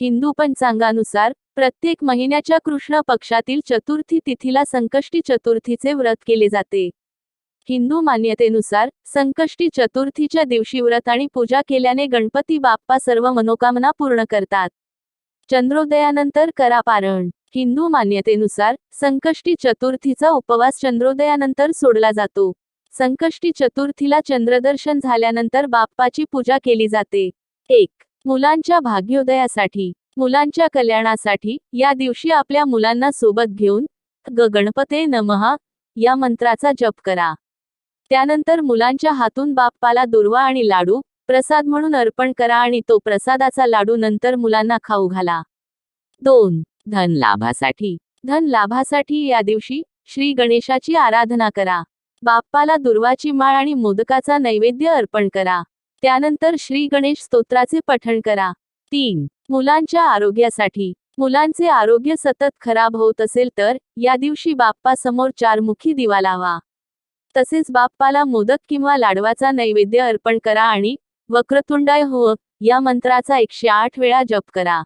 हिंदू पंचांगानुसार प्रत्येक महिन्याच्या कृष्ण पक्षातील चतुर्थी तिथीला संकष्टी चतुर्थीचे व्रत केले जाते. हिंदू मान्यतेनुसार संकष्टी चतुर्थीच्या दिवशी व्रत आणि पूजा केल्याने गणपती बाप्पा सर्व मनोकामना पूर्ण करतात. चंद्रोदयानंतर करा पारण हिंदू मान्यतेनुसार संकष्टी चतुर्थीचा उपवास चंद्रोदयानंतर सोडला जातो. संकष्टी चतुर्थीला चंद्रदर्शन झाल्यानंतर बाप्पाची पूजा केली जाते. एक मुलांच्या भाग्योदयासाठी मुलांच्या कल्याणासाठी या दिवशी आपल्या मुलांना सोबत घेऊन ग गणपते नमहा या मंत्राचा जप करा. त्यानंतर मुलांच्या हातून बाप्पाला दुर्वा आणि लाडू प्रसाद म्हणून अर्पण करा आणि तो प्रसादाचा लाडू नंतर मुलांना खाऊ घाला. दोन धन लाभासाठी. धन लाभासाठी या दिवशी श्री गणेशाची आराधना करा. बाप्पाला दुर्वाची माळ आणि मोदकाचा नैवेद्य अर्पण करा. त्यानंतर श्री गणेश स्तोत्राचे पठण करा. तीन. मुलांच्या आरोग्यासाठी. मुलांचे आरोग्य सतत खराब होत असेल तर या दिवशी बाप्पा समोर चारमुखी दिवा लावा. तसेच बाप्पाला मोदक किंवा लाडवाचा नैवेद्य अर्पण करा आणि वक्रतुंडाय हो या मंत्राचा एकशे आठ वेळा जप करा.